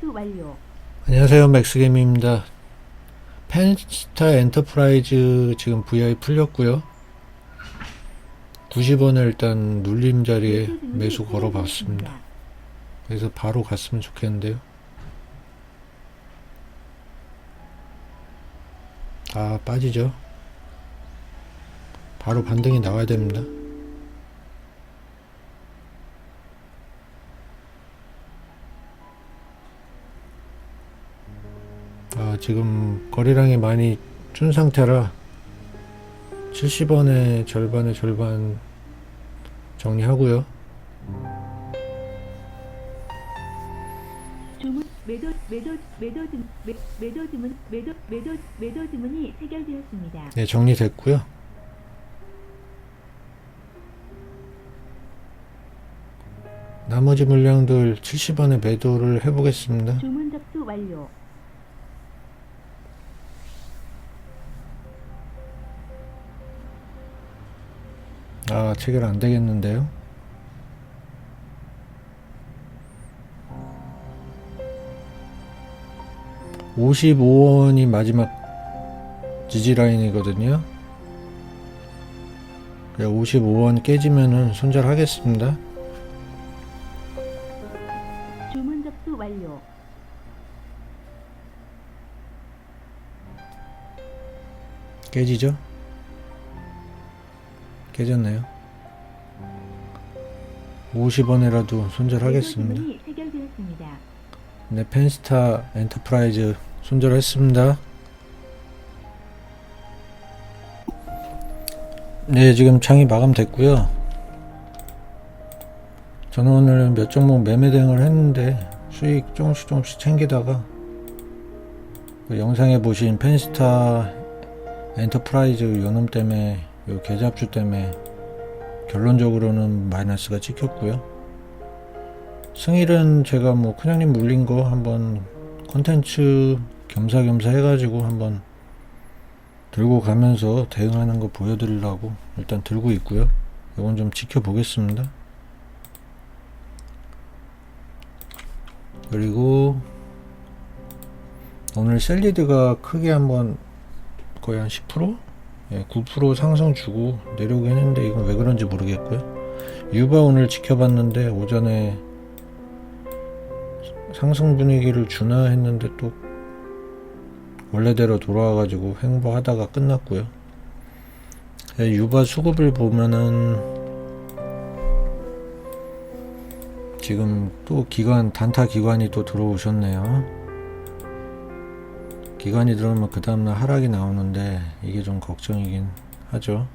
접수 완료. 안녕하세요 맥스게임입니다. 펜스타 엔터프라이즈 지금 VI 풀렸고요. 90원을 일단 눌림 자리에 매수 걸어 봤습니다. 그래서 바로 갔으면 좋겠는데요. 아 빠지죠. 바로 반등이 나와야 됩니다 아, 지금 거래량이 많이 준 상태라 70원의 절반의 절반 정리하고요. 주문 매도 매도 매도 주 매, 매도 주문 매도 매도 매도 주문이 체결되었습니다. 네, 정리됐고요. 나머지 물량들 70원에 매도를 해보겠습니다. 주문 접수 완료. 아, 체결 안 되겠는데요? (55원이) 마지막 지지라인이거든요 (55원) 깨지면은 손절하겠습니다 주문 접수 완료. 깨지죠 깨졌네요 (50원이라도) 손절하겠습니다 체결되었습니다. 네, 펜스타 엔터프라이즈 손절했습니다. 네, 지금 창이 마감됐고요. 저는 오늘 몇 종목 매매 대응을 했는데 수익 조금씩 조금씩 챙기다가 그 영상에 보신 펜스타 엔터프라이즈 요놈 때문에 요 계좌합주 때문에 결론적으로는 마이너스가 찍혔고요. 승일은 제가 뭐 큰형님 물린 거 한번 컨텐츠 겸사겸사 해가지고 한번 들고 가면서 대응하는 거 보여드리려고 일단 들고 있고요. 이건 좀 지켜보겠습니다. 그리고 오늘 셀리드가 크게 한번 거의 한 10%? 예, 9% 상승 주고 내려오긴 했는데 이건 왜 그런지 모르겠고요. 유바 오늘 지켜봤는데 오전에 상승 분위기를 주나 했는데 또 원래대로 돌아와가지고 횡보하다가 끝났고요. 예, 유바 수급을 보면은 지금 또 기관 단타 기관이 또 들어오셨네요. 기관이 들어오면 그 다음날 하락이 나오는데 이게 좀 걱정이긴 하죠.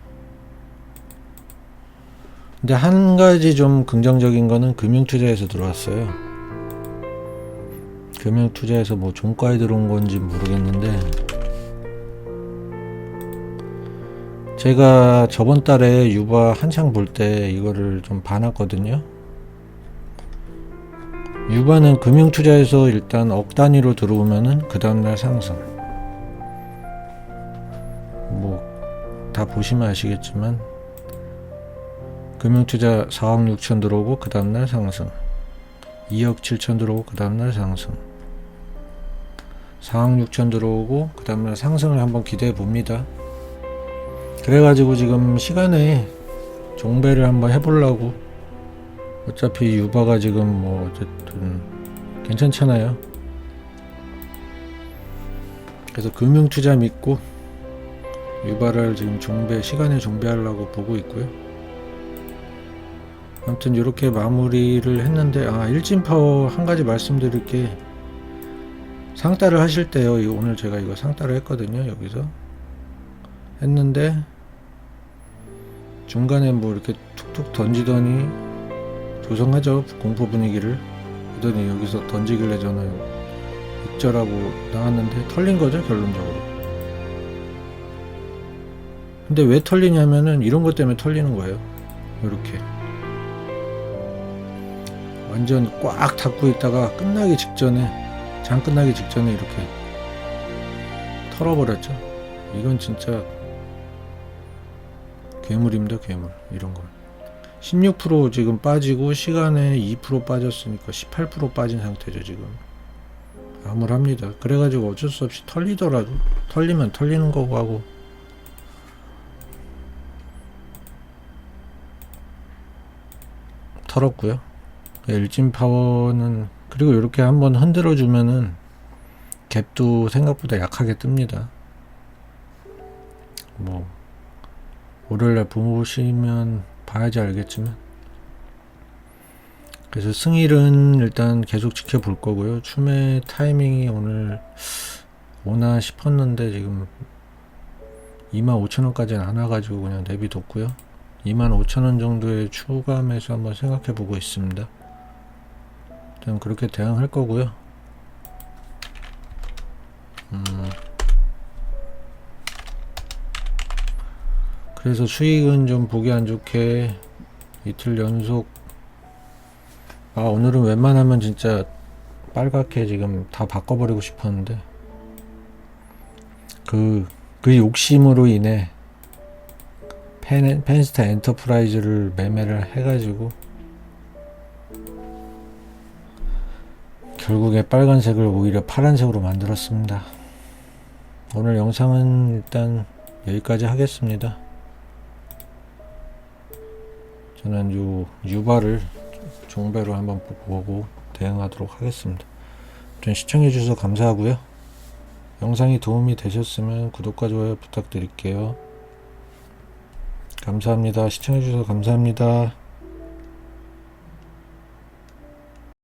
근데 한 가지 좀 긍정적인 거는 금융투자에서 들어왔어요. 금융투자에서 뭐 종가에 들어온 건지 모르겠는데 제가 저번 달에 유바 한창 볼 때 이거를 좀 봐놨거든요. 유바는 금융투자에서 일단 억 단위로 들어오면은 그 다음날 상승. 뭐 다 보시면 아시겠지만 금융투자 4억 6천 들어오고 그 다음날 상승. 2억 7천 들어오고 그 다음날 상승. 4억 6천 들어오고 그 다음날 상승을 한번 기대해 봅니다. 그래가지고 지금 시간에 종배를 한번 해보려고 어차피 유바가 지금 뭐 어쨌든 괜찮잖아요. 그래서 금융 투자 믿고 유바를 지금 종배 시간에 종배하려고 보고 있고요. 아무튼 이렇게 마무리를 했는데 아 일진 파워 한 가지 말씀드릴 게 상따를 하실 때요. 이 오늘 제가 이거 상따를 했거든요. 여기서 했는데 중간에 뭐 이렇게 툭툭 던지더니 조성하죠 공포 분위기를 그러더니 여기서 던지길래 저는 익절하고 나왔는데 털린 거죠 결론적으로. 근데 왜 털리냐면은 이런 것 때문에 털리는 거예요. 이렇게 완전 꽉 닫고 있다가 끝나기 직전에 장 끝나기 직전에 이렇게 털어버렸죠. 이건 진짜 괴물입니다, 괴물. 이런 건. 16% 지금 빠지고 시간에 2% 빠졌으니까 18% 빠진 상태죠, 지금. 암울합니다. 그래가지고 어쩔 수 없이 털리더라도 털리면 털리는 거고 하고 털었고요. 일진 파워는 그리고 이렇게 한번 흔들어 주면은 갭도 생각보다 약하게 뜹니다. 뭐 월요일날 보시면 봐야지 알겠지만 그래서 승일은 일단 계속 지켜볼 거고요. 춤의 타이밍이 오늘 오나 싶었는데 지금 25,000원까지는 안 와가지고 그냥 내비뒀고요. 25,000원 정도의 매수 한번 생각해 보고 있습니다. 일단 그렇게 대응할 거고요. 그래서 수익은 좀 보기 안 좋게 이틀 연속 아 오늘은 웬만하면 진짜 빨갛게 지금 다 바꿔버리고 싶었는데 그, 그 욕심으로 인해 펜, 펜스타 엔터프라이즈를 매매를 해가지고 결국에 빨간색을 오히려 파란색으로 만들었습니다. 오늘 영상은 일단 여기까지 하겠습니다. 저는 요 유발을 종배로 한번 보고 대응하도록 하겠습니다. 좀 시청해주셔서 감사하고요. 영상이 도움이 되셨으면 구독과 좋아요 부탁드릴게요. 감사합니다. 시청해주셔서 감사합니다.